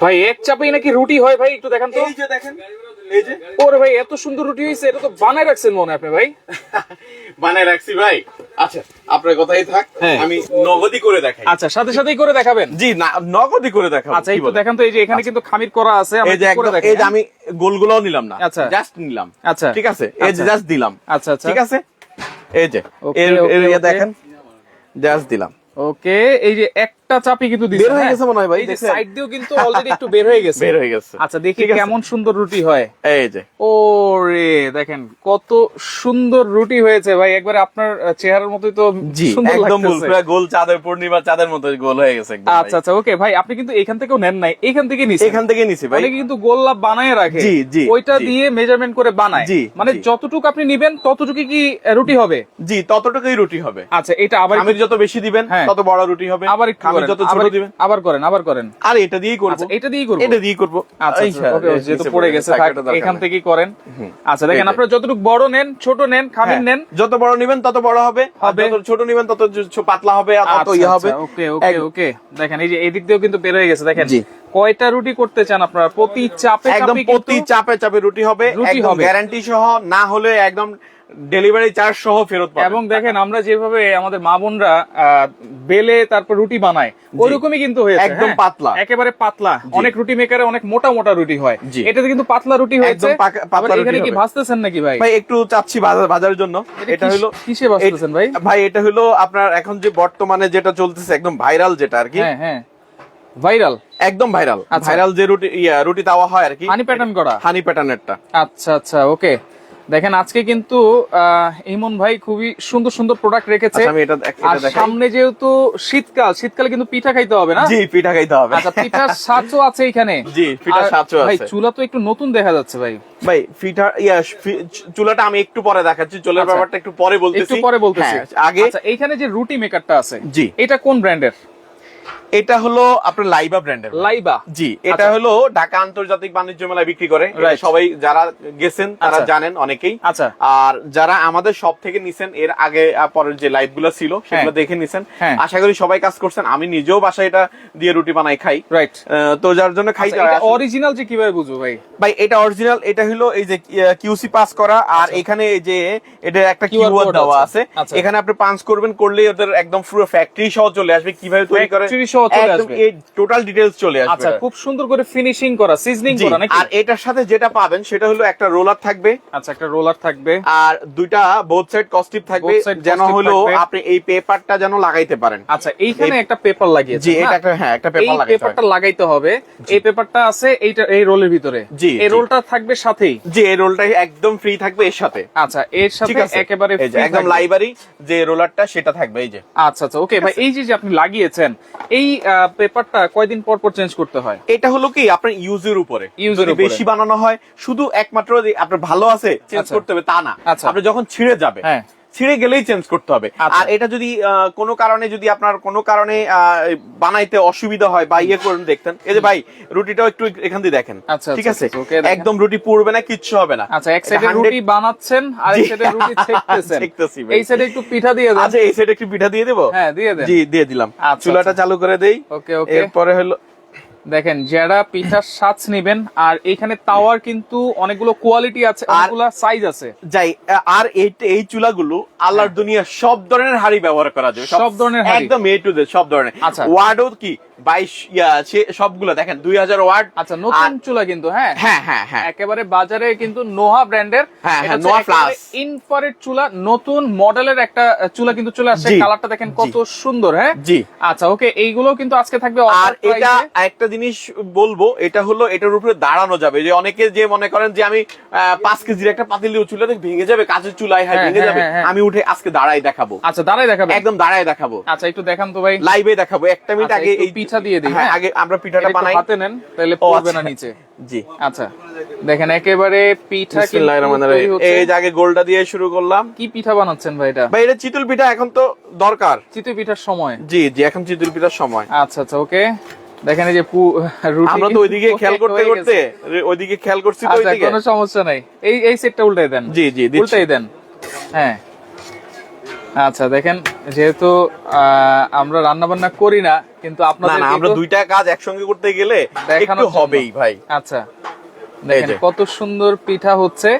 ভাই এক চাপেই নাকি রুটি হয় ভাই একটু দেখান তো এই যে দেখেন এই যে ওরে ভাই এত সুন্দর রুটি হয়েছে এটা তো বানায় রাখছেন মনে আপনি ভাই বানায় রাখছি ভাই আচ্ছা আপনার কথাই থাক হ্যাঁ। আমি নগদি করে দেখাই আচ্ছা সাথে সাথেই করে দেখাবেন জি না নগদি করে দেখাবো আচ্ছা বলেন? দেখান তো এই যে এখানে কিন্তু খামির করা আছে আমি এই করে দেখাই, এই যে? আমি গোলগুলোও নিলাম না আচ্ছা। জাস্ট নিলাম আচ্ছা। ঠিক আছে এই যে আচ্ছা। জাস্ট দিলাম আচ্ছা আচ্ছা ঠিক আছে এই যে এর ইয়ে. দেখেন জাস্ট দিলাম ওকে এই যে একটা চাপি কিন্তু বের হয়ে হ্যাঁ? গেছে মনে হয় ভাই, এই সাইড দিয়েও কিন্তু অলরেডি একটু বের হয়ে গেছে। বের হয়ে গেছে। আচ্ছা দেখি কেমন সুন্দর রুটি হয়। এই যে। ও রে দেখেন কত সুন্দর রুটি হয়েছে ভাই। একবারে আপনার চেহারার মতোই তো সুন্দর একদম গোল পুরো গোল চাঁদের পূর্ণিমা চাঁদের মতো গোল হয়ে গেছে একদম আচ্ছা আচ্ছা ওকে ভাই আপনি কিন্তু এখান থেকেও নেন নাই। এখান থেকে। নিছেন। এখান থেকে নিছি ভাই। অনেকে কিন্তু গোল্লা বানায় রাখে। জি, জি, ওইটা দিয়ে মেজারমেন্ট করে বানায়। জি, মানে যতটুকু আপনি নিবেন ততটুকু কি রুটি হবে? জি ততটুকুই রুটি হবে। আচ্ছা এটা আবার খামির যত বেশি দিবেন হ্যাঁ। তত বড় রুটি হবে। আবার একটু করেন, যত ছোট আবার- দিবেন। আবার করেন আবার করেন। আর এটা দিয়েই করব। আচ্ছা এটা দিয়েই করব। এটা দিয়েই করব। আচ্ছা আচ্ছা, ওকে, যেহেতু পড়ে গেছে এখান থেকেই করেন। আচ্ছা দেখেন আপনারা যতটুকু বড় নেন ছোট নেন খামির হ্যাঁ, নেন। যত বড় নিবেন তত বড় হবে। যত ছোট নিবেন তত পাতলা হবে আর তত ইয়ে হবে। ওকে ওকে ওকে। দেখেন এই যে এদিক দিয়েও কিন্তু বের হয়ে গেছে দেখেন। কয়টা রুটি করতে চান আপনারা? প্রতি চাপে একদম চাপে প্রতি চাপে চাপে রুটি হবে রুটি হবে। গ্যারান্টি সহ না হলে একদম ডেলিভারি চার্জ সহ ফেরত এবং দেখেন আমরা যেভাবে আমাদের মা বোনরা বেলে তারপর রুটি বানায় ওইরকমই কিন্তু হয়েছে একদম হ্যাঁ? পাতলা। একেবারে পাতলা। অনেক রুটি মেকারে অনেক মোটা মোটা রুটি হয়। এটাতে কিন্তু পাতলা রুটি হয়েছে। এখানে কি। ভাজতেছেন নাকি ভাই? ভাই একটু চাচ্ছি বাজার বাজারের জন্য। এটা হলো কিসে ভাজতেছেন ভাই? ভাই এটা হলো আপনার এখন যে বর্তমানে যেটা চলতেছে একদম ভাইরাল যেটা আর কি। হ্যাঁ হ্যাঁ। ভাইরাল? একদম ভাইরাল। আচ্ছা। ভাইরাল যে রুটি রুটি দেওয়া হয় আর কি। হানি প্যাটার্ন করা? হানি প্যাটার্নেরটা আচ্ছা আচ্ছা ওকে। দেখেন আজকে কিন্তু ইমন ভাই খুবই সুন্দর সুন্দর প্রোডাক্ট রেখেছে। আচ্ছা, আমি এটা আর সামনে যেহেতু শীতকাল শীতকালে কিন্তু পিঠা খাইতে হবে না? জি পিঠা খাইতে হবে। আচ্ছা পিঠার সাচও আছে এখানে। জি, পিঠার সাঁচও ভাই চুলা তো একটু নতুন দেখা যাচ্ছে ভাই। ভাই পিঠা ইয়া চুলাটা আমি একটু পরে দেখাচ্ছি চুলের আচ্ছা। ব্যাপারটা একটু পরে বলতেছি। একটু পরে বলতেছি। হ্যাঁ, আগে আচ্ছা এইখানে যে রুটি মেকারটা আছে জি। এটা কোন ব্র্যান্ডের এটা হলো আপনার লাইবা ব্র্যান্ডের লাইবা? জি এটা আচ্ছা। হলো ঢাকা আন্তর্জাতিক বাণিজ্য মেলায় বিক্রি করে। সবাই যারা গেছেন তারা আচ্ছা। জানেন অনেকেই। আচ্ছা। আর যারা আমাদের সব থেকে নিছেন এর আগে পরের যে লাইভগুলো ছিল সেগুলো দেখে নিছেন। হ্যাঁ। আশা করি সবাই কাজ করছেন। আমি নিজেও বাসায় এটা দিয়ে রুটি বানাই খাই। রাইট তো যার জন্য খাই অরিজিনাল যে কীভাবে বুঝব ভাই? ভাই এটা অরিজিনাল এটা হলো এই যে কিউসি পাস করা। আর এখানে এই যে এটা একটা কিউআর দেওয়া আছে। আচ্ছা। এখানে আপনি পাঞ্চ করবেন করলেই ওদের একদম পুরো ফ্যাক্টরি সহ চলে আসবে। কীভাবে তৈরি করে সহ চলে আসবে। এই টোটাল ডিটেইলস চলে আসবে। আচ্ছা খুব সুন্দর করে ফিনিশিং করা সিজনিং করা নাকি? আর এটার সাথে যেটা পাবেন সেটা হলো একটা রোলার থাকবে। আচ্ছা একটা রোলার থাকবে। আর দুইটা বোথ সাইড কস্টিপ থাকবে যেন হলো আপনি এই পেপারটা যেন লাগাইতে পারেন। আচ্ছা এইখানে একটা পেপার লাগিয়েছে জি এটা একটা হ্যাঁ একটা পেপার লাগাইতে পেপারটা লাগাইতে হবে। এই পেপারটা আছে এইটা এই রোলের ভিতরে। জি, এই রোলটা থাকবে সাথেই? জি এই রোলটাই একদম ফ্রি থাকবে এর সাথে। আচ্ছা এর সাথে একেবারে একদম লাইব্রেরি যে রোলারটা সেটা থাকবে এই যে। আচ্ছা আচ্ছা ওকে ভাই এই যে যে আপনি লাগিয়েছেন এই পেপারটা কয়দিন পর পর চেঞ্জ করতে হয় এটা হলো কি আপনার ইউজের উপরে যদি বেশি বানানো হয় শুধু একমাত্র আপনার ভালো আছে চেঞ্জ আচ্ছা। করতে হবে তা না আচ্ছা। আপনি যখন ছিঁড়ে যাবে হ্যাঁ। ছিঁড়ে গেলেই চেঞ্জ করতে হবে। আচ্ছা। আর এটা যদি কোনো কারণে যদি আপনার কোনো কারণে বানাইতে অসুবিধা হয় বা ইয়ে করেন দেখতেন। এই যে ভাই রুটিটাও একটু এখান দিয়ে দেখেন। আচ্ছা, ঠিক আচ্ছা, আছে okay, দেখেন। একদম রুটি পুড়বে না কিচ্ছু হবে না। আচ্ছা এক সাইডে রুটি বানাচ্ছেন আর এক সাইডে রুটি ছেকতেছেন। ছেকতেছি এই সাইডে একটু পিঠা দিয়ে দেন। আচ্ছা এই সাইডে একটু পিঠা দিয়ে দেবো? হ্যাঁ দিয়ে দেন। জি দিয়ে দিলাম। চুলাটা। চালু করে দেই। ওকে ওকে। এরপরে হলো দেখেন যারা পিঠার সাজ নিবেন আর এখানে তাওয়ার কিন্তু অনেকগুলো কোয়ালিটি আছে অনেকগুলো সাইজ আছে। যাই আর এই এই চুলাগুলো আল্লাহর দুনিয়া সব ধরনের হাড়ি ব্যবহার করা যায় সব ধরনের? একদম এ টু সব ধরনের। আচ্ছা। ওয়ার্ডও কি? বাইশ সবগুলো দেখেন দুই হাজার ওয়ার্ড আচ্ছা নতুন চুলা কিন্তু হ্যাঁ? হ্যাঁ হ্যাঁ হ্যাঁ। একেবারে বাজারে কিন্তু নোহা ব্র্যান্ডের। হ্যাঁ, হ্যাঁ, নোহা plus। ইনফ্রারেড চুলা নতুন মডেলের একটা চুলা কিন্তু চলে আসছে। কালারটা দেখেন কত সুন্দর হ্যাঁ? জি। আচ্ছা ওকে এইগুলো কিন্তু আজকে থাকবে আর এটা একটা জিনিস বলব এটা হলো এটার উপরে দাঁড়ানো যাবে। যে অনেকে যে মনে করেন যে আমি পাঁচ কেজির একটা পাতিল চুলা ভেঙে যাবে কাঁচের চুলায় হয় ভেঙে যাবে। আমি উঠে আজকে দাঁড়াই দেখাবো। আচ্ছা দাঁড়াই দেখাবো একদম দাঁড়ায় দেখাবো। আচ্ছা একটু দেখান তো ভাই। লাইভে দেখাবো একটা মিনিট আচ্ছা, আগে এই পিঠা দিয়ে দিই, হ্যাঁ হ্যাঁ? আগে আমরা পিঠাটা বানাই। হাতে নেন তাহলে পড়বে না আচ্ছা। নিচে। জি। আচ্ছা। দেখেন একেবারে পিঠা। এই যে আগে গোলটা দিয়ে শুরু করলাম। কি পিঠা বানাচ্ছেন ভাই এটা? ভাই এটা চিতল পিঠা এখন তো দরকার। চিতই পিঠার সময়? জি জি এখন চিতল পিঠার সময়। আচ্ছা আচ্ছা ওকে। দেখেন এই যে রুটি আমরা তো ওইদিকে খেয়াল করতে করতে ওইদিকে খেয়াল করছি তো আচ্ছা ওইদিকে। কোনো সমস্যা নাই। এই এই সেটটা উল্টাই দেন। জি জি উল্টাই দেন। হ্যাঁ। আচ্ছা দেখেন যেহেতু আহ, আমরা রান্না বান্না করি না কিন্তু আপনার আপনাদের আমরা দুইটা কাজ একসঙ্গে করতে গেলে একটু হবেই ভাই। আচ্ছা দেখেন কত সুন্দর পিঠা হচ্ছে।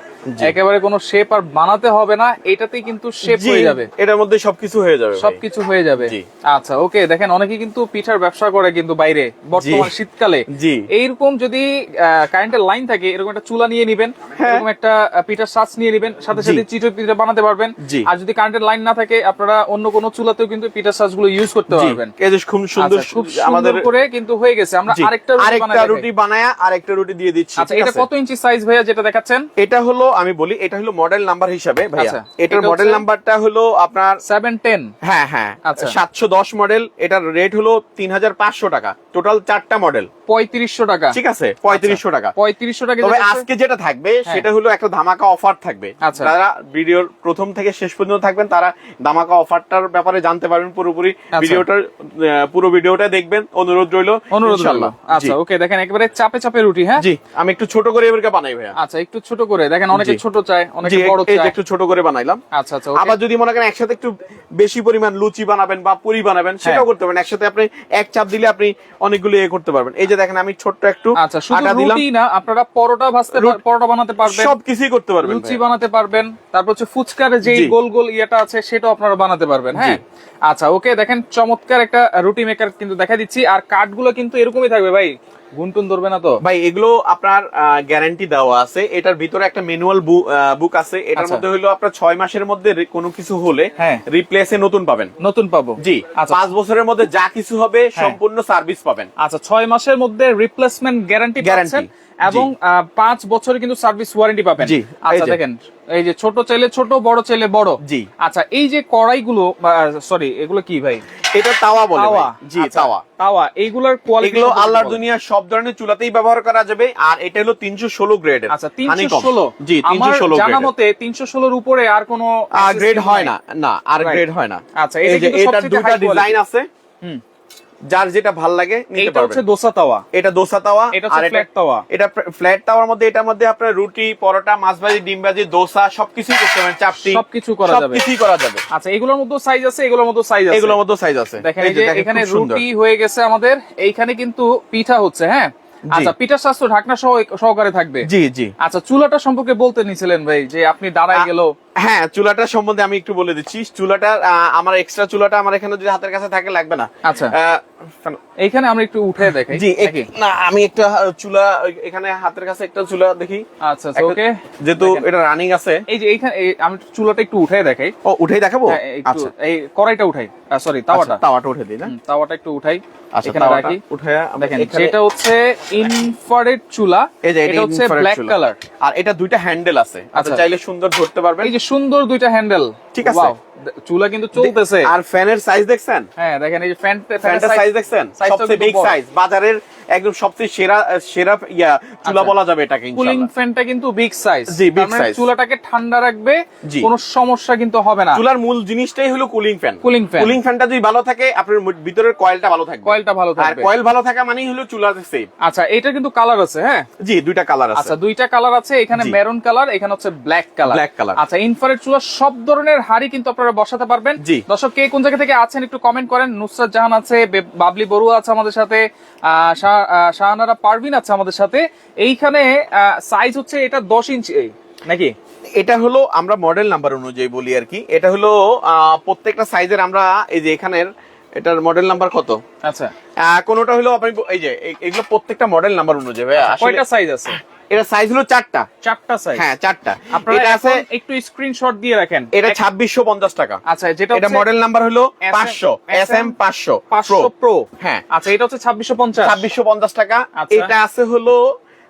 একেবারে কোনো শেপ আর বানাতে হবে না এটাতেই কিন্তু শেপ হয়ে যাবে। এটার মধ্যে সবকিছু হয়ে যাবে সবকিছু হয়ে যাবে। আচ্ছা ওকে দেখেন অনেকে কিন্তু পিঠার ব্যবসা করে কিন্তু বাইরে বর্তমান শীতকালে। এইরকম যদি কারেন্টের লাইন থাকে এরকম একটা চুলা নিয়ে নিবেন হ্যাঁ। এরকম একটা পিঠার সাজ নিয়ে নিবেন সাথে সাথে চিটো পিঠা বানাতে পারবেন। আর যদি কারেন্টের লাইন না থাকে আপনারা অন্য কোনো চুলাতেও কিন্তু পিঠার সাজগুলো ইউজ করতে পারবেন। এই যে খুব সুন্দর আচ্ছা, খুব আমাদের সুন্দর করে কিন্তু হয়ে গেছে। আমরা আরেকটা রুটি বানায়া আরেকটা রুটি দিয়ে দিচ্ছি আচ্ছা এটা কত ইঞ্চি সাইজ ভাইয়া যেটা দেখাচ্ছেন? এটা হলো আমি বলি এটা হলো মডেল নাম্বার হিসাবে ভাইয়া। আচ্ছা, এটার মডেল নাম্বারটা হলো আপনার সেভেন টেন হ্যাঁ হ্যাঁ আচ্ছা। সাতশো দশ মডেল এটার রেট হলো তিন হাজার পাঁচশো টাকা। টোটাল চারটা মডেল পঁয়ত্রিশশো টাকা। ঠিক আছে? পঁয়ত্রিশশো টাকা। পঁয়ত্রিশশো টাকা তবে আজকে যেটা থাকবে হ্যাঁ। সেটা হলো একটা ধামাকা অফার থাকবে। আচ্ছা। যারা ভিডিওর প্রথম থেকে শেষ পর্যন্ত থাকবেন তারা ধামাকা অফারটার ব্যাপারে জানতে পারবেন পুরোপুরি। আচ্ছা। ভিডিওটার পুরো ভিডিওটা দেখবেন। অনুরোধ রইল অনুরোধ ইনশাআল্লাহ। আচ্ছা ওকে দেখেন একেবারে চাপে চাপে রুটি হ্যাঁ? জি আমি একটু ছোট করে এবারকে বানাই ভাইয়া। আচ্ছা একটু ছোট করে। দেখেন অনেকে। ছোট চায় অনেকে বড় চায়। একটু ছোট করে বানাইলাম। আচ্ছা আচ্ছা আবার যদি মনে করেন একসাথে একটু বেশি পরিমাণ লুচি বানাবেন বা পুরি বানাবেন হ্যাঁ। সেটাও করতে একসাথে আপনি এক চাপ দিলে আপনি অনেকগুলো এ করতে পারবেন। এই যে দেখেন আমি ছোট্ট একটু আচ্ছা শুধু রুটি না আপনারা পরোটা ভাজতে পরোটা বানাতে পারবেন। সবকিছুই করতে পারবেন লুচি বানাতে পারবেন। তারপর হচ্ছে ফুচকার যে গোল গোল ইয়েটা আছে সেটাও আপনারা বানাতে পারবেন হ্যাঁ? আচ্ছা ওকে দেখেন চমৎকার একটা রুটি মেকার কিন্তু দেখা দিচ্ছি। আর কাঠগুলো কিন্তু এরকমই থাকবে ভাই। গুনটুন ধরবে না তো? ভাই এগুলো আপনার গ্যারান্টি দেওয়া আছে। এটার ভিতরে একটা ম্যানুয়াল বুক আছে। এটার আচ্ছা। মধ্যে হলো আপনার ছয় মাসের মধ্যে কোনো কিছু হলে হ্যাঁ। রিপ্লেসে নতুন পাবেন। নতুন পাবো। জি আচ্ছা। পাঁচ বছরের মধ্যে যা কিছু হবে সম্পূর্ণ সার্ভিস পাবেন। আচ্ছা ছয় মাসের মধ্যে রিপ্লেসমেন্ট গ্যারান্টি পাচ্ছেন? এবং পাঁচ বছরে কিন্তু সার্ভিস ওয়ারেন্টি পাবেন। জি, আচ্ছা দেখেন এই যে ছোট চাইলে ছোট বড় চাইলে বড়। জি। আচ্ছা এই যে কড়াইগুলো সরি এগুলো কি ভাই? এটা তাওয়া বলে তাওয়া। জি আচ্ছা, তাওয়া। তাওয়া। এইগুলোর কোয়ালিটি এগুলো আল্লাহর দুনিয়ার সব ধরনের চুলাতেই ব্যবহার করা যাবে আর এটা হলো তিনশো ষোলো গ্রেডের আচ্ছা তিনশো ষোলো। জি তিনশো ষোলো জানা মতে তিনশো ষোলোর উপরে আর কোনো গ্রেড হয় না না আর গ্রেড হয় না। আচ্ছা, এই এটা যে সবচেয়ে দুটা। ডিজাইন আছে। হুম। যার যেটা ভালো লাগে নিতে এইটা হচ্ছে পারবেন। দোসা তাওয়া। এটা দোসা তাওয়া এটা হচ্ছে আর এটা flat তাওয়া। এটা ফ্ল্যাট তাওয়ার মধ্যে এটার মধ্যে আপনার রুটি পরোটা মাছ ভাজি ডিম ভাজি দোসা সবকিছুই করতে পারেন চাপটি সবকিছু করা যাবে। সবকিছুই করা যাবে। আচ্ছা এগুলোর মধ্যে সাইজ আছে এগুলোর মধ্যে সাইজ আছে। এগুলোর মধ্যে সাইজ আছে। দেখেন এই যে এখানে রুটি হয়ে গেছে আমাদের এইখানে কিন্তু পিঠা হচ্ছে হ্যাঁ? আচ্ছা পিঠার স্বাস্থ্য ঢাকনা সহ সহকারে থাকবে। জি জি। আচ্ছা চুলাটা সম্পর্কে বলতে নিছিলেন ভাই যে আপনি দাঁড়ায় গেল। হ্যাঁ চুলাটা সম্বন্ধে আমি একটু বলে দিচ্ছি। চুলাটা আমার এক্সট্রা চুলাটা আমার এখানে যদি হাতের কাছে থাকে লাগবে না। আচ্ছা। এইখানে আমরা একটু উঠে দেখাই। জি না আমি একটা চুলা এখানে হাতের কাছে একটা চুলা দেখি। আচ্ছা আচ্ছা ওকে। যেহেতু এটা রানিং আছে। এই যে এইখানে আমি চুলাটা একটু উঠে দেখাই। ও উঠেই দেখাবো? হ্যাঁ, আচ্ছা। এই কড়াইটা উঠাই। সরি তাওয়াটা আচ্ছা, তাওয়াটা। উঠে দিই না? তাওয়াটা একটু উঠাই। আচ্ছা তাওয়াটা রাখি। উঠে দেখেন যেটা হচ্ছে ইনফ্রারেড চুলা এই যে এটা হচ্ছে ব্ল্যাক কালার আর এটা দুইটা হ্যান্ডেল আছে। আচ্ছা। চাইলে সুন্দর ধরতে পারবেন। এই যে সুন্দর দুইটা হ্যান্ডেল ঠিক আছে। চুলা কিন্তু চলতেছে। আর ফ্যানের সাইজ দেখছেন? হ্যাঁ দেখেন এই যে ফ্যান ফ্যানটার সাইজ দেখছেন? সবচেয়ে বিগ সাইজ বাজারের একদম সবচেয়ে সেরা সেরা ইয়া চুলা আচ্ছা। বলা যাবে এটাকে কুলিং ইনশাআল্লাহ ফ্যানটা কিন্তু বিগ সাইজ জি, big size। চুলাটাকে ঠান্ডা রাখবে কোনো সমস্যা কিন্তু হবে না। চুলার মূল জিনিসটাই হলো cooling fan cooling fan cooling ফ্যানটা যদি ভালো থাকে আপনার ভিতরের কয়েলটা ভালো থাকবে। কয়েলটা ভালো থাকবে। আর কয়েল ভালো থাকা মানেই হলো চুলা সেফ আচ্ছা এটা কিন্তু কালার আছে হ্যাঁ? জি দুইটা কালার আছে। আচ্ছা দুইটা কালার আছে এখানে মেরুন কালার এখানে হচ্ছে ব্ল্যাক কালার Black কালার আচ্ছা ইনফ্রারেড চুলা সব ধরনের হাড়ি কিন্তু আপনারা বসাতে পারবেন। দর্শক কে কোন জায়গা থেকে আছেন একটু কমেন্ট করেন। নুসরাত জাহান আছে বাবলি বড়ুয়া আছে আমাদের সাথে শাহানারা পারভিন আছে আমাদের সাথে। এইখানে সাইজ হচ্ছে এটা দশ ইঞ্চি নাকি? এটা হলো আমরা মডেল নাম্বার অনুযায়ী বলি আর কি। এটা হলো প্রত্যেকটা সাইজের আমরা এই যে এখানের এটার মডেল নাম্বার কত? আচ্ছা। কোনোটা হলো আপনি এই যে এগুলো প্রত্যেকটা মডেল নাম্বার অনুযায়ী কয়টা সাইজ আছে? এটা সাইজ হলো চারটা। চারটা সাইজ হ্যাঁ চারটা। এটা আছে একটু স্ক্রিনশট দিয়ে রাখেন। এটা ছাব্বিশশো পঞ্চাশ টাকা। আচ্ছা যেটা এটা মডেল নাম্বার হলো পাঁচশো এস এম পাঁচশো পাঁচশো প্রো হ্যাঁ। আচ্ছা এটা হচ্ছে ছাব্বিশশো পঞ্চাশ। ছাব্বিশশো পঞ্চাশ টাকা। আচ্ছা। এটা আছে হলো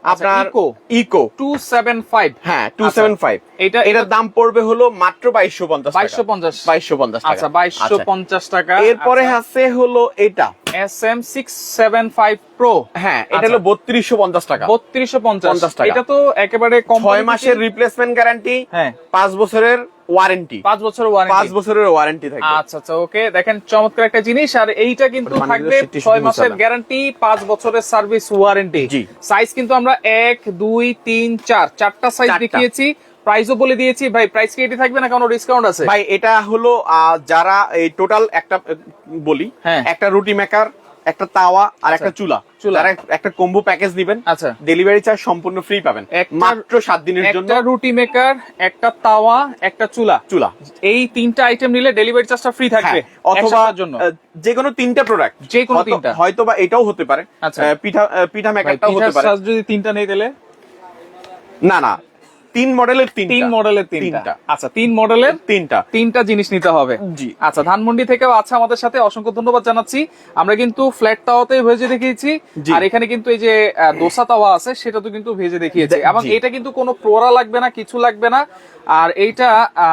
আপনার Eco। Eco two seven five হ্যাঁ টু আচ্ছা। সেভেন ফাইভ এটা এটার দাম পড়বে হলো মাত্র বাইশশো পঞ্চাশ বাইশশো পঞ্চাশ। বাইশশো পঞ্চাশ আচ্ছা বাইশশো পঞ্চাশ টাকা। এরপরে আছে হলো এটা। S M six seven five pro হ্যাঁ এটা আচ্ছা। হলো বত্রিশশো পঞ্চাশ টাকা। বত্রিশশো পঞ্চাশ। টাকা। এটা তো একেবারে কম ছয় মাসের রিপ্লেসমেন্ট গ্যারান্টি হ্যাঁ। পাঁচ বছরের ওয়ারেন্টি পাঁচ বছর পাঁচ বছরের ওয়ারেন্টি থাকবে। আচ্ছা আচ্ছা ওকে দেখেন চমৎকার একটা জিনিস। আর এইটা কিন্তু মানে থাকবে ছয় মাসের। গ্যারান্টি পাঁচ বছরের সার্ভিস ওয়ারেন্টি। সাইজ কিন্তু আমরা এক দুই তিন চার। চারটা সাইজ। দেখিয়েছি। প্রাইসও বলে দিয়েছি। ভাই প্রাইস কি এটি থাকবে না কোনো ডিসকাউন্ট আছে? ভাই এটা হলো যারা এই টোটাল একটা বলি হ্যাঁ। একটা রুটি মেকার একটা তাওয়া আর একটা চুলা। চুলা। একটা কম্বো প্যাকেজ দিবেন আচ্ছা। ডেলিভারি চার্জ সম্পূর্ণ ফ্রি পাবেন। মাত্র সাত দিনের জন্য। একটা রুটি মেকার একটা তাওয়া একটা চুলা। চুলা। এই তিনটা আইটেম নিলে ডেলিভারি চার্জটা ফ্রি থাকবে হ্যাঁ, অথবা জন্য। যে কোনো তিনটা প্রোডাক্ট যে কোনো তিনটা। হয়তো বা এটাও হতে পারে। আচ্ছা। পিঠা পিঠা মেকারটাও হতে পারে। যদি তিনটা নেই দিলে? না না। তিন মডেলের তিনটা। তিন মডেলের তিনটা। তিনটা। আচ্ছা তিন মডেলের তিনটা। তিনটা জিনিস নিতে হবে। জি। আচ্ছা ধানমন্ডি থেকেও আছে আমাদের সাথে অসংখ্য ধন্যবাদ জানাচ্ছি। আমরা কিন্তু ফ্ল্যাট তাওয়াতে ভেজে দেখিয়েছি। আর এখানে কিন্তু এই যে দোসা তাওয়া আছে সেটা তো কিন্তু ভেজে দেখিয়েছি। এবং এটা কিন্তু কোনো প্রোরা লাগবে না কিছু লাগবে না। আর এইটা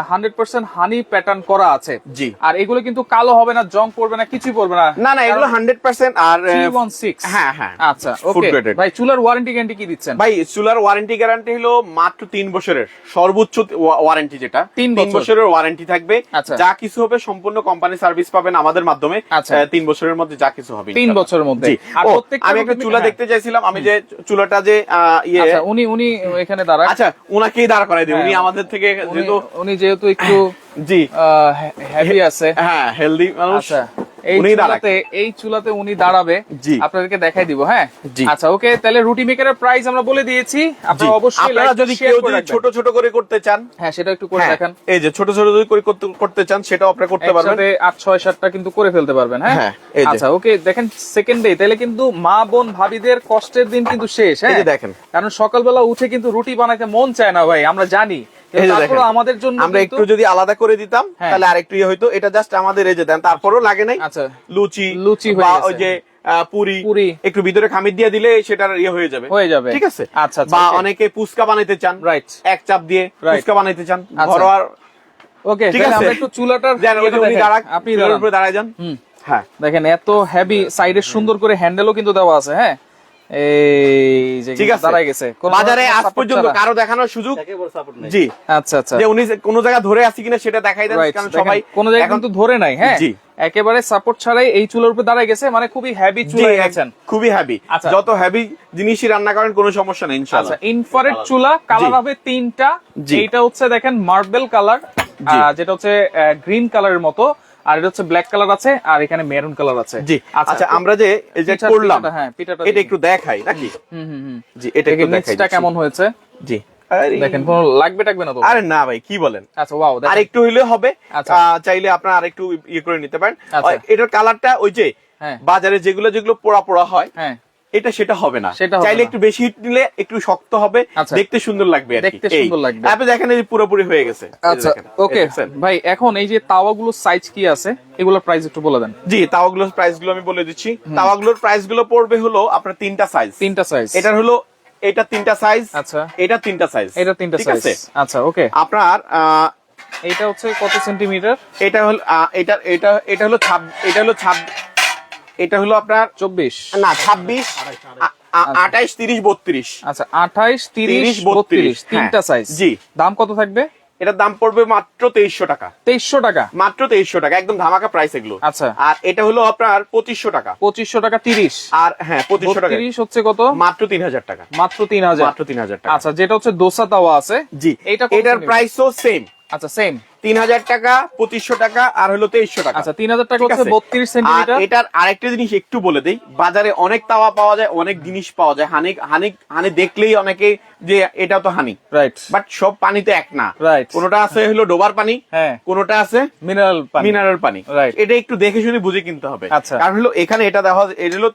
হান্ড্রেড পার্সেন্ট হানি প্যাটার্ন করা আছে। জি। আর এগুলো কিন্তু কালো হবে না জং পড়বে না কিছুই পড়বে না। না না এগুলো হান্ড্রেড পার্সেন্ট আর আহ, 316 হ্যাঁ হ্যাঁ আচ্ছা ওকে ভাই চুলার ওয়ারেন্টি গ্যারান্টি কি দিচ্ছেন? ভাই চুলার ওয়ারেন্টি গ্যারান্টি হলো মাত্র তিন বছরের সর্বোচ্চ ওয়ারেন্টি যেটা। তিন বছরের ওয়ারেন্টি থাকবে। আচ্ছা। যা কিছু হবে সম্পূর্ণ কোম্পানি সার্ভিস পাবেন আমাদের মাধ্যমে। আচ্ছা। তিন বছরের মধ্যে যা কিছু হবে তিন বছরের মধ্যে। আমি একটা চুলা হ্যাঁ। দেখতে চাইছিলাম আমি যে চুলাটা যে ইয়ে আচ্ছা উনি উনি এখানে দাঁড়ায় আচ্ছা উনাকেই দাঁড় করাই দিই উনি হ্যাঁ। আমাদের থেকে উনি- যেহেতু উনি যেহেতু একটু জি। হেভি আছে। হ্যাঁ হেলদি মানুষ আচ্ছা। এই চুলাতে এই চুলাতে উনি দাঁড়াবে আপনাদেরকে দেখাই দিব হ্যাঁ? আচ্ছা ওকে তাহলে রুটি মেকারের প্রাইস আমরা বলে দিয়েছি। আপনারা অবশ্যই আপনারা যদি কেউ যদি ছোট ছোট করে করতে চান হ্যাঁ সেটা একটু করে হ্যাঁ, দেখান। এই যে ছোট ছোট যদি করে করতে- চান সেটাও আপনারা করতে পারবেন। আট ছয় সাতটা কিন্তু করে ফেলতে পারবেন হ্যাঁ? হ্যাঁ। আচ্ছা ওকে দেখেন সেকেন্ড ডে তাহলে কিন্তু মা বোন ভাবিদের কষ্টের দিন কিন্তু শেষ এই হ্যাঁ? যে দেখেন। কারণ সকালবেলা উঠে কিন্তু রুটি বানাইতে মন চায় না ভাই আমরা জানি। আমাদের জন্য আমরা একটু যদি আলাদা করে দিতাম হ্যাঁ। তাহলে আরেকটু ইয়ে হইতো। এটা জাস্ট আমাদের এই যে দেন তারপরেও লাগে নাই। আচ্ছা। লুচি লুচি বা ওই যে পুরি পুরি। একটু ভিতরে খামির দিয়ে দিলে সেটার ইয়ে হয়ে যাবে। হয়ে যাবে। ঠিক আছে? আচ্ছা আচ্ছা বা অনেকে পুস্কা বানাইতে চান। Right. এক চাপ দিয়ে. পুস্কা বানাইতে চান। আচ্ছা। ঘরোয়া ওকে ঠিক আছে। আমরা একটু চুলাটার আপনি দাঁড়ায় যান। হ্যাঁ। দেখেন এত হেভি সাইডে সুন্দর করে হ্যান্ডেলও কিন্তু দেওয়া আছে হ্যাঁ? এই যে ঠিক কিন্তু আছে। দাঁড়ায় গেছে। কোনো বাজারে আজ পর্যন্ত কারও দেখানোর সুযোগ? জি। আচ্ছা আচ্ছা। যে উনি যে জায়গা ধরে আছে কিনা সেটা দেখাই দেন কারণ সবাই কোনো জায়গায় কিন্তু ধরে নাই হ্যাঁ? জি। একেবারে সাপোর্ট ছাড়াই এই চুলার উপরে দাঁড়ায় গেছে মানে খুবই চুলা গেছেন। খুবই হ্যাভি আচ্ছা। যত হ্যাভি জিনিসই রান্না করেন কোনো সমস্যা নেই আচ্ছা ইনশাআল্লাহ ইনফ্রারেড চুলা কালার হবে তিনটা। এইটা হচ্ছে দেখেন মার্বেল কালার। যেটা হচ্ছে গ্রিন কালারের মতো। আর এটা হচ্ছে ব্ল্যাক কালার আছে আর এখানে মেরুন কালার আছে। জি আচ্ছা আমরা যে এই যে করলাম হ্যাঁ, পিঠাটা এটা একটু দেখাই নাকি? হুম হুম জি এটা একটু দেখাই এটা কেমন হয়েছে? জি। আরে, দেখেন কোনো লাগবে টাকবে না তো? আরে না ভাই কি বলেন? আচ্ছা ওয়াও আর দেখেন একটু হইলে হবে। আচ্ছা। চাইলে আপনার আরেকটু ইয়ে করে নিতে পারেন। আচ্ছা। এটার কালারটা ওই যে হ্যাঁ। বাজারে যেগুলো যেগুলো পোড়া পোড়া হয় হ্যাঁ। এটা সেটা হবে না। সেটা চাইলে একটু বেশি হিট নিলে একটু শক্ত হবে আচ্ছা। দেখতে সুন্দর লাগবে দেখতে সুন্দর লাগবে। আপনি দেখেন এই পুরোপুরি হয়ে গেছে। আচ্ছা ওকে ভাই এখন এই যে তাওয়াগুলোর সাইজ কি আছে? এগুলোর প্রাইস একটু বলে দেন। জি তাওয়াগুলোর প্রাইসগুলো আমি বলে দিচ্ছি। তাওয়াগুলোর প্রাইসগুলো পড়বে হলো আপনার তিনটা সাইজ তিনটা সাইজ এটার হলো এটা তিনটা সাইজ আচ্ছা। এটা তিনটা সাইজ এটা তিনটা ঠিক সাইজ আছে আচ্ছা ওকে আপনার এটা হচ্ছে কত সেন্টিমিটার এটা হলো এটা এটা এটা হলো ছাব- এটা হলো ছাব- এটা হলো আপনার চব্বিশ। না ছাব্বিশ আঠাইশ তিরিশ বত্রিশ। আচ্ছা আঠাইশ তিরিশ বত্রিশ তিনটা হ্যাঁ। সাইজ জি। দাম কত থাকবে? এটার দাম পড়বে মাত্র তেইশশো টাকা। তেইশশো টাকা? মাত্র তেইশশো টাকা একদম ধামাকা প্রাইস এগুলো। আচ্ছা। আর এটা হলো আপনার পঁচিশশো টাকা। পঁচিশশো টাকা তিরিশ। আর হ্যাঁ পঁচিশশো টাকা। তিরিশ হচ্ছে কত? মাত্র তিন হাজার টাকা। মাত্র তিন হাজার। মাত্র তিন হাজার টাকা। আচ্ছা যেটা হচ্ছে দোসা তাওয়া আছে। জি কত এটার? প্রাইসও সেম আচ্ছা সেম তিন হাজার টাকা পঁচিশশো টাকা আর হলো তেইশশো টাকা। আচ্ছা তিন হাজার টাকা হচ্ছে আছে? বত্রিশ আর সেন্টিমিটার এটার আরেকটা জিনিস একটু বলে দেই বাজারে অনেক তাওয়া পাওয়া যায় অনেক জিনিস পাওয়া যায়। হানি হানি হানি দেখলেই অনেকে যে এটা তো হানি। রাইট বাট সব পানিতে এক না। Right. কোনোটা আছে হলো ডোবার পানি হ্যাঁ। কোনোটা আছে মিনারেল পানি। মিনারেল পানি। Right. এটা একটু দেখে শুনে বুঝে কিনতে হবে। আচ্ছা। কারণ হলো এখানে এটা দেখা এটা হলো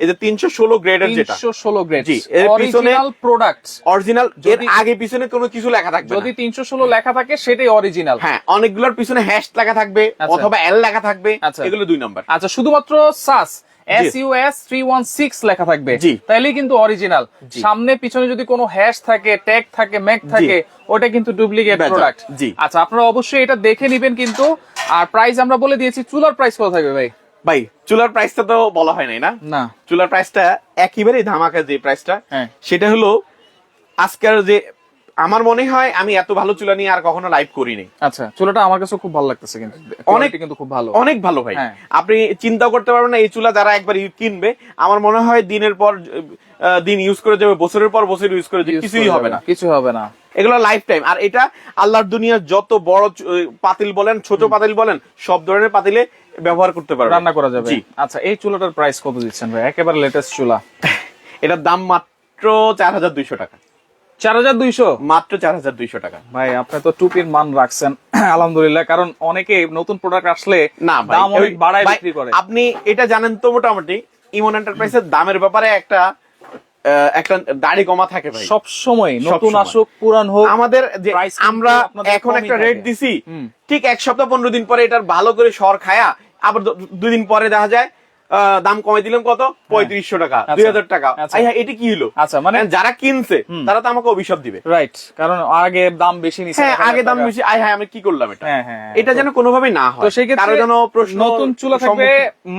এই যে তিনশো ষোলো গ্রেডের যেটা। তিনশো ষোলো গ্রেড জি, এর পিছনে- প্রোডাক্ট অরিজিনাল এর আগে পিছনে কোনো কিছু লেখা থাকবে যদি না। তিনশো ষোলো লেখা থাকে সেটাই অরিজিনাল হ্যাঁ অনেকগুলোর পিছনে হ্যাশ লেখা থাকবে আচ্ছা। অথবা এল লেখা থাকবে আচ্ছা। এগুলো দুই নাম্বার আচ্ছা শুধুমাত্র সাস S U S three one six লেখা থাকবে। তাইলেই কিন্তু অরিজিনাল সামনে পিছনে যদি কোনো হ্যাশ থাকে ট্যাগ থাকে ম্যাক থাকে ওটা কিন্তু ডুপ্লিকেট প্রোডাক্ট জি। আচ্ছা আপনারা অবশ্যই এটা দেখে নিবেন কিন্তু। আর প্রাইস আমরা বলে দিয়েছি চুলার প্রাইস কত থাকবে ভাই? ভাই চুলার প্রাইসটা তো বলা হয় নাই না? না। চুলার প্রাইসটা একেবারেই ধামাকা যে প্রাইসটা হ্যাঁ। সেটা হলো আজকের যে আমার মনে হয় আমি এত ভালো চুলা নিয়ে আর কখনো লাইভ করিনি। আচ্ছা চুলাটা আমার কাছে খুব ভালো লাগতেছে কিন্তু। অনেক- কিন্তু খুব ভালো। অনেক ভালো ভাই। হ্যাঁ। আপনি চিন্তা করতে পারবেন না এই চুলা যারা একবার কিনবে আমার মনে হয় দিনের পর দিন ইউজ করে যাবে বছরের পর বছর ইউজ করে যাবে কিছুই হবে না। কিছু হবে না। এগুলো লাইফ টাইম আর এটা আল্লাহর দুনিয়ার যত বড় পাতিল বলেন ছোট পাতিল বলেন সব ধরনের পাতিলে ব্যবহার করতে পারবেন রান্না করা যাবে। আচ্ছা এই চুলাটার প্রাইস কত দিচ্ছেন ভাই? একেবারে লেটেস্ট চুলা। এটার দাম মাত্র চার হাজার দুইশো টাকা। চার হাজার দুইশো? মাত্র চার হাজার দুইশো টাকা। ভাই আপনি তো টুপির মান রাখছেন আলহামদুলিল্লাহ। কারণ অনেকে নতুন প্রোডাক্ট আসলে না দাম অনেক বাড়ায় বিক্রি করে। আপনি এটা জানেন তো মোটামুটি ইমন এন্টারপ্রাইজের দামের ব্যাপারে একটা একটা দাড়ি কমা থাকে ভাই। সব সময় নতুন আসুক পুরান হোক আমাদের যে আমরা এখন একটা রেট দিছি। ঠিক এক সপ্তাহ পনেরো দিন পরে এটার ভালো করে সর খায়া আবার দুদিন দুই দিন পরে দেখা যায় দাম কমাই দিলাম কত? পঁয়ত্রিশশো টাকা আচ্ছা। দুই হাজার টাকা। আচ্ছা। হ্যাঁ, এটা কি হলো আচ্ছা মানে যারা কিনছে তারা তো আমাকে অভিশাপ দিবে। রাইট কারণ আগে দাম বেশি নিছে হ্যাঁ আগে দাম বেশি আই হ্যাঁ আমি কি করলাম এটা? হ্যাঁ, হ্যাঁ, হ্যাঁ। এটা যেন কোনোভাবে না তো হয়। সেই ক্ষেত্রে যেন প্রশ্ন নতুন চুলা থাকবে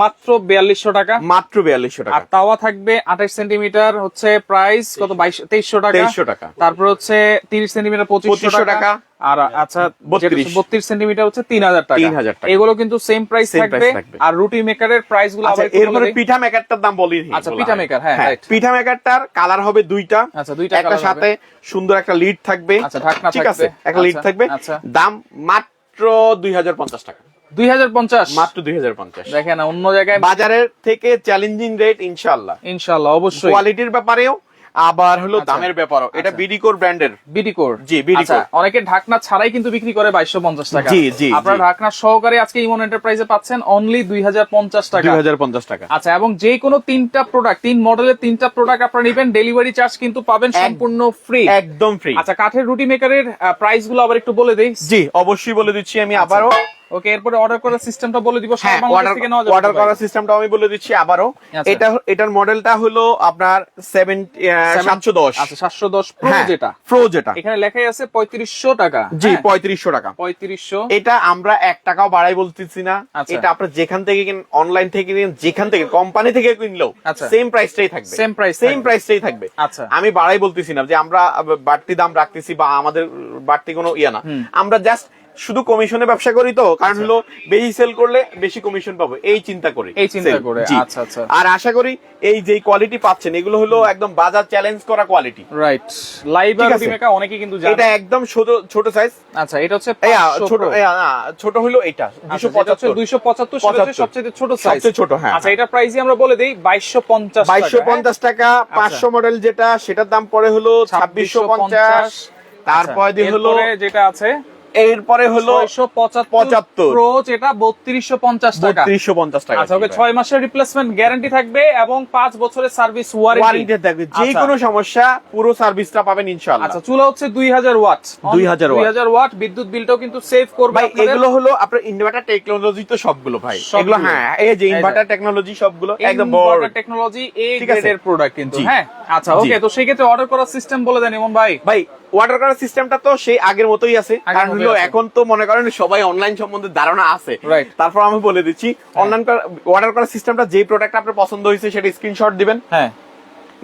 মাত্র বিয়াল্লিশশো টাকা। মাত্র বিয়াল্লিশশো টাকা। আর তাওয়া থাকবে আঠাশ সেন্টিমিটার হচ্ছে প্রাইস কত বাইশ তেইশশো টাকা। 2300 টাকা। তারপর হচ্ছে তিরিশ সেন্টিমিটার পঁচিশশো 2500 টাকা। টাকা। আর আচ্ছা 32 বত্রিশ। সেন্টিমিটার হচ্ছে তিন হাজার টাকা। 3000 টাকা। এগুলো কিন্তু সেম প্রাইস থাকবে আর রুটি মেকারের প্রাইসগুলো আচ্ছা আবার একটু এরপরে পিঠা মেকারটার দাম বলি আচ্ছা, পিঠা maker, হ্যাঁ, পিঠা মেকারটার কালার হবে দুইটা। আচ্ছা, দুইটা একটা সাথে সুন্দর একটা লিড থাকবে। আচ্ছা, ঢাকনা ঠিক আছে একটা লিড আচ্ছা, থাকবে। আচ্ছা। দাম মাত্র দুই হাজার পঞ্চাশ টাকা। দুই হাজার পঞ্চাশ? মাত্র দুই হাজার পঞ্চাশ। দেখেন অন্য জায়গায় বাজারের থেকে চ্যালেঞ্জিং রেট ইনশাল্লাহ ইনশাল্লাহ অবশ্যই। কোয়ালিটির ব্যাপারেও আবার হলো আচ্ছা। দামের ব্যাপারও। এটা আচ্ছা। বিডিকোর ব্র্যান্ডের বিডি কোর জি, BD আচ্ছা অনেকে ঢাকনা ছাড়াই কিন্তু বিক্রি করে বাইশশো পঞ্চাশ টাকা। জি, জি, আপনারা ঢাকনা সহকারে আজকে ইমন এন্টারপ্রাইজে পাচ্ছেন অনলি দুই হাজার পঞ্চাশ টাকা। দুই হাজার পঞ্চাশ টাকা। আচ্ছা এবং যে কোনো তিনটা প্রোডাক্ট তিন মডেলের তিনটা প্রোডাক্ট আপনারা নেবেন ডেলিভারি চার্জ কিন্তু পাবেন সম্পূর্ণ ফ্রি একদম ফ্রি আচ্ছা কাঠের রুটি মেকারের প্রাইসগুলো আবার একটু বলে দেই। জি অবশ্যই বলে দিচ্ছি আমি আবারও। ওকে এরপরে অর্ডার করার সিস্টেমটা বলে দিব হ্যাঁ অর্ডার থেকে নেওয়া যাবে অর্ডার করার সিস্টেমটা আমি বলে দিচ্ছি আবারও। আচ্ছা। এটা এটার মডেলটা হলো আপনার সেভেন সাতশো দশ। আচ্ছা সাতশো দশ প্রো হ্যাঁ যেটা। প্রো যেটা। এখানে লেখাই আছে পঁয়ত্রিশশো টাকা। জি হ্যাঁ, পঁয়ত্রিশশো টাকা। পঁয়ত্রিশশো। এটা আমরা এক টাকাও বাড়াই বলতেছি না। আচ্ছা। এটা আপনার যেখান থেকে কিন অনলাইন থেকে কিনেন যেখান থেকে কোম্পানি থেকে কিনলেও আচ্ছা। সেম প্রাইসটাই থাকবে। Same price same. প্রাইসটাই থাকবে। আচ্ছা। আমি বাড়াই বলতেছি না যে আমরা বাড়তি দাম রাখতেছি বা আমাদের বাড়তি কোনো ইয়া না। আমরা জাস্ট শুধু কমিশনে ব্যবসা করি তো কারণ হলো বেশি সেল করলে বেশি কমিশন পাবো এই চিন্তা করে। এই চিন্তা করে, আচ্ছা, আচ্ছা। আর আশা করি এই যে কোয়ালিটি পাচ্ছেন এগুলো হলো একদম বাজার চ্যালেঞ্জ করা কোয়ালিটি রাইট লাইভ আর। রুটি অনেকে কিন্তু জানে। এটা একদম ছোট ছোট সাইজ আচ্ছা এটা হচ্ছে 500 ছোট। না, ছোট হলো এটা আচ্ছা, দুশো যেটা হচ্ছে পঁচাত্তর। 275 সেটা হচ্ছে সবচেয়ে ছোট সাইজ সবচেয়ে ছোট, হ্যাঁ। আচ্ছা এটা প্রাইসই আমরা বলে দেই 2250 টাকা। বাইশশো পঞ্চাশ টাকা আচ্ছা। পাঁচশো মডেল যেটা সেটার দাম পড়ে হলো ছাব্বিশশো পঞ্চাশ। তারপরে দিয়ে হলো আচ্ছা, যেটা আছে এরপরে হলো 675 প্রো যেটা 3250 টাকা। বত্রিশশো পঞ্চাশ টাকা আচ্ছা ওকে 6 মাসের রিপ্লেসমেন্ট গ্যারান্টি থাকবে এবং 5 বছরের সার্ভিস ওয়ারেন্টি থাকবে। যে কোনো সমস্যা পুরো সার্ভিসটা পাবেন ইনশাআল্লাহ। আচ্ছা চুলা হচ্ছে 2000 ওয়াট। 2000 ওয়াট। 2000 ওয়াট বিদ্যুৎ বিলটাও কিন্তু সেভ করবে এগুলো হলো আপনার ইনভার্টার টেকনোলজি তো সবগুলো ভাই। সবগুলো। এগুলো হ্যাঁ এই যে ইনভার্টার টেকনোলজি সবগুলো একদম টেকনোলজি এ গ্রেডের প্রোডাক্ট কিন্তু হ্যাঁ? আচ্ছা। ওকে তো সেই ক্ষেত্রে অর্ডার করার সিস্টেম বলে দেন এমন ভাই। ভাই অর্ডার করার সিস্টেমটা তো সেই আগের মতোই আছে। কারণ হলো এখন তো মনে করেন সবাই অনলাইন সম্বন্ধে ধারণা আছে। তারপর আমি বলে দিচ্ছি অনলাইন ওয়াটার করার সিস্টেমটা যে প্রোডাক্ট আপনার পছন্দ হয়েছে সেটা স্ক্রিনশট দিবেন। হ্যাঁ।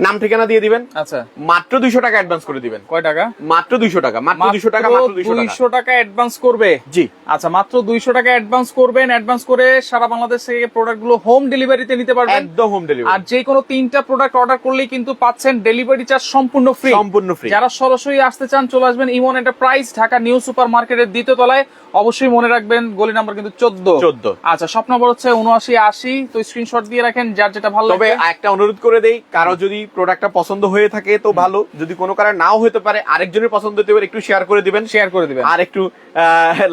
নাম ঠিকানা দিয়ে দিবেন। আচ্ছা। মাত্র দুইশো টাকা অ্যাডভান্স করে দিবেন। কয় টাকা? মাত্র দুইশো টাকা মাত্র দুইশো টাকা মাত্র দুইশো টাকা। অ্যাডভান্স করবে? জি। আচ্ছা মাত্র দুইশো টাকা অ্যাডভান্স করবেন অ্যাডভান্স করে সারা বাংলাদেশ থেকে প্রোডাক্টগুলো হোম ডেলিভারিতে নিতে পারবেন। একদম হোম আর যে কোনো তিনটা প্রোডাক্ট অর্ডার করলেই কিন্তু পাচ্ছেন ডেলিভারি চার্জ সম্পূর্ণ ফ্রি সম্পূর্ণ ফ্রি যারা সরাসরি আসতে চান চলে আসবেন Emon enterprise Dhaka new super মার্কেটের দ্বিতীয় তলায়। অবশ্যই মনে রাখবেন গলি নাম্বার কিন্তু চোদ্দ। 14 আচ্ছা সব নম্বর হচ্ছে উনআশি আশি। তো স্ক্রিনশট দিয়ে রাখেন যার যেটা ভালো তবে একটা অনুরোধ করে দেই কারও যদি প্রোডাক্টটা পছন্দ হয়ে থাকে তো ভালো। যদি কোনো কারণে নাও হতে পারে আরেকজনের পছন্দ হতে পারে একটু শেয়ার করে দিবেন। শেয়ার করে দিবেন। আর একটু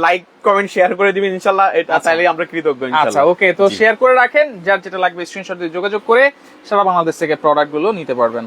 লাইক কমেন্ট শেয়ার করে দিবেন ইনশাল্লাহ। এটা আচ্ছা। আমরা কৃতজ্ঞ আচ্ছা ওকে তো শেয়ার করে রাখেন। যার যেটা লাগবে স্ক্রিনশট দিয়ে যোগাযোগ করে সারা বাংলাদেশ থেকে প্রোডাক্টগুলো নিতে পারবেন।